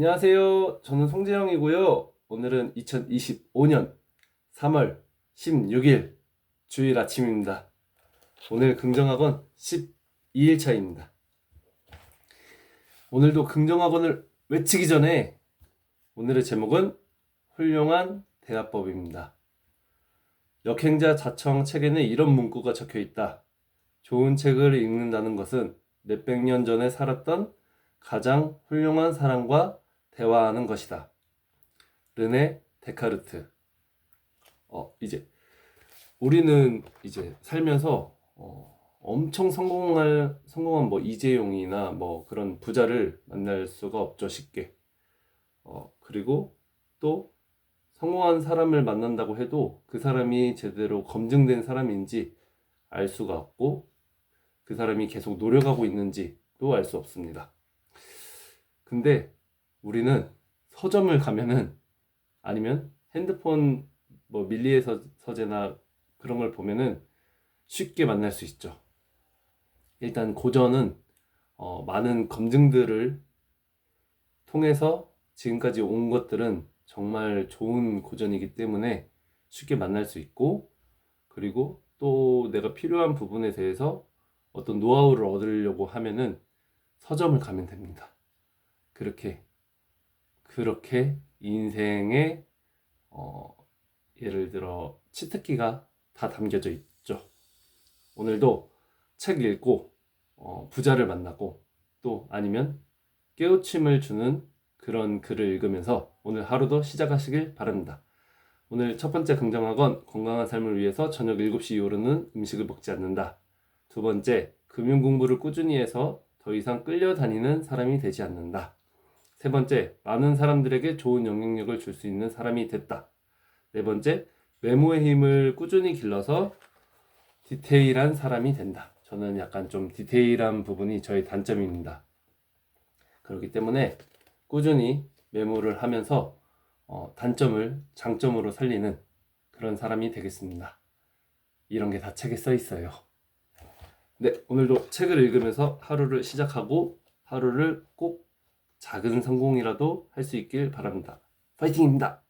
안녕하세요. 저는 송재영이고요. 오늘은 2025년 3월 16일 주일 아침입니다. 오늘 긍정학원 12일 차입니다. 오늘도 긍정학원을 외치기 전에 오늘의 제목은 훌륭한 대화법입니다. 역행자 자청 책에는 이런 문구가 적혀 있다. 좋은 책을 읽는다는 것은 몇백 년 전에 살았던 가장 훌륭한 사람과 대화하는 것이다. 르네 데카르트. 어, 이제 우리는 이제 살면서 어, 엄청 성공할 성공한 뭐 이재용이나 뭐 그런 부자를 만날 수가 없죠, 쉽게. 어, 그리고 또 성공한 사람을 만난다고 해도 그 사람이 제대로 검증된 사람인지 알 수가 없고 그 사람이 계속 노력하고 있는지도 알 수 없습니다. 근데 우리는 서점을 가면은 아니면 핸드폰 뭐 밀리의 서, 서재나 그런 걸 보면은 쉽게 만날 수 있죠. 일단 고전은 어, 많은 검증들을 통해서 지금까지 온 것들은 정말 좋은 고전이기 때문에 쉽게 만날 수 있고 그리고 또 내가 필요한 부분에 대해서 어떤 노하우를 얻으려고 하면은 서점을 가면 됩니다. 그렇게 그렇게 인생에 어, 예를 들어 치트키가 다 담겨져 있죠. 오늘도 책 읽고 어, 부자를 만나고 또 아니면 깨우침을 주는 그런 글을 읽으면서 오늘 하루도 시작하시길 바랍니다. 오늘 첫 번째 긍정학원 건강한 삶을 위해서 저녁 7시 이후로는 음식을 먹지 않는다. 두 번째 금융 공부를 꾸준히 해서 더 이상 끌려다니는 사람이 되지 않는다. 세 번째, 많은 사람들에게 좋은 영향력을 줄 수 있는 사람이 됐다. 네 번째, 외모의 힘을 꾸준히 길러서 디테일한 사람이 된다. 저는 약간 좀 디테일한 부분이 저의 단점입니다. 그렇기 때문에 꾸준히 메모를 하면서 어, 단점을 장점으로 살리는 그런 사람이 되겠습니다. 이런 게 다 책에 써 있어요. 네, 오늘도 책을 읽으면서 하루를 시작하고 하루를 꼭 작은 성공이라도 할 수 있길 바랍니다. 파이팅입니다.